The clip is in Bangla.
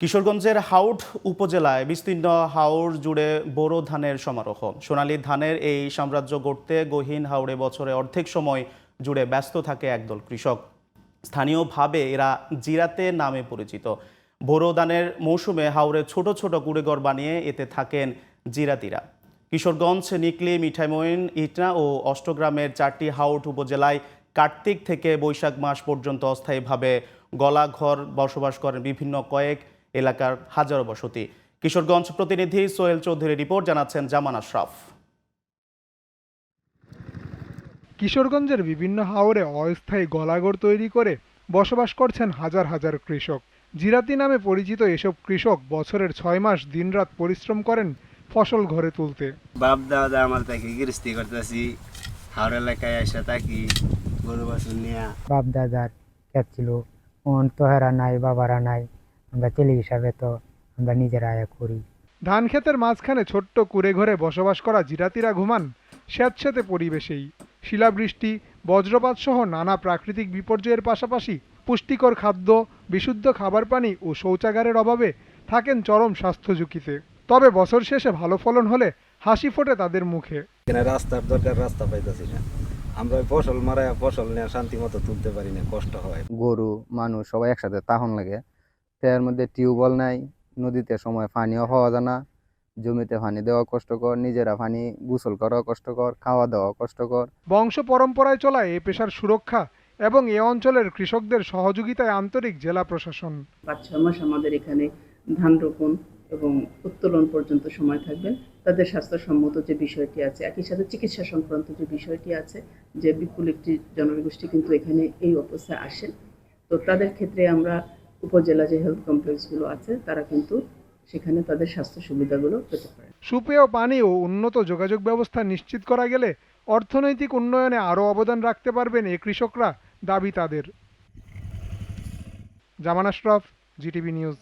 কিশোরগঞ্জের হাউড উপজেলায় বিস্তীর্ণ হাওর জুড়ে বোরো ধানের সমারোহ। সোনালী ধানের এই সাম্রাজ্য গড়তে গহীন হাওড়ে বছরে অর্ধেক সময় জুড়ে ব্যস্ত থাকে একদল কৃষক। স্থানীয়ভাবে এরা জিরাতে নামে পরিচিত। বোরো ধানের মৌসুমে হাওড়ে ছোট ছোট কুড়েঘর বানিয়ে এতে থাকেন জিরাতিরা। কিশোরগঞ্জ, নিকলি মিঠাইমইন ইটনা ও অষ্টগ্রামের চারটি হাউট উপজেলায় কার্তিক থেকে বৈশাখ মাস পর্যন্ত অস্থায়ীভাবে গলাঘর বসবাস করেন বিভিন্ন কয়েক এলাকার হাজারো বসতি। কিশোরগঞ্জ প্রতিনিধি সোহেল চৌধুরীর রিপোর্ট জানাচ্ছেন জামান আশরাফ। কিশোরগঞ্জের বিভিন্ন হাওরে অস্থায়ী গলাগড় তৈরি করে বসবাস করছেন হাজার হাজার কৃষক। জিরাতি নামে পরিচিত এসব কৃষক বছরের ছয় মাস দিনরাত পরিশ্রম করেন ফসল ঘরে তুলতে। বাপ দাদা আমার তাকে গৃহস্থী করতেছি। হাওড় এলাকায় এসে থাকি গরু বাছুর নিয়ে। বাপ দাদার ক্ষেত ছিল। ওন তো হেরা নাই বাবারা নাই। আমরা ছেলে হিসাবে তো আমরা নিজেরা আয়া করি। ধান ক্ষেতের মাঝখানে ছোট্ট কুড়ে ঘরে বসবাস করা জিরাতিরা ঘুমান স্যাঁতস্যাঁতে পরিবেশেই। শিলাবৃষ্টি বজ্রপাত সহ নানা প্রাকৃতিক বিপর্যয়ের পাশাপাশি পুষ্টিকর খাদ্য বিশুদ্ধ খাবার পানি ও শৌচাগারের অভাবে থাকেন চরম স্বাস্থ্য ঝুঁকিতে। তবে বছর শেষে ভালো ফলন হলে হাসি ফোটে তাদের মুখে। রাস্তার দরকার রাস্তা পাইতেছি না। আমরা ফসল মারায় ফসল নিয়ে শান্তি মতো তুলতে পারি না কষ্ট হয়। গরু মানুষ সবাই একসাথে তাহন লাগে। এর মধ্যে টিউবওয়েল নাই নদীতে সময় পানিও হওয়া যায় না জমিতে পানি দেওয়া কষ্টকর নিজেরা পানি গোসল করা কষ্টকর খাওয়া দাওয়া কষ্টকর। বংশ পরম্পরায় চলা এই পেশার সুরক্ষা এবং এ অঞ্চলের কৃষকদের সহযোগিতায় আন্তরিক জেলা প্রশাসন। পাঁচ ছয় মাস আমাদের এখানে ধান রোপণ এবং উত্তোলন পর্যন্ত সময় থাকবেন তাদের স্বাস্থ্যসম্মত যে বিষয়টি আছে একই সাথে চিকিৎসা সংক্রান্ত যে বিষয়টি আছে যে বিপুল একটি জনগোষ্ঠী কিন্তু এখানে এই অবস্থায় আসেন তো তাদের ক্ষেত্রে আমরা উপজেলা যে হেলথ কমপ্লেক্সগুলো আছে, তারা কিন্তু সেখানে তাদের স্বাস্থ্য সুবিধাগুলো পেতে পারে। সুপেয় পানি ও উন্নত যোগাযোগ ব্যবস্থা নিশ্চিত করা গেলে অর্থনৈতিক উন্নয়নে আরও অবদান রাখতে পারবেন এই কৃষকরা, দাবি তাদের। Zaman Ashraf GTV news.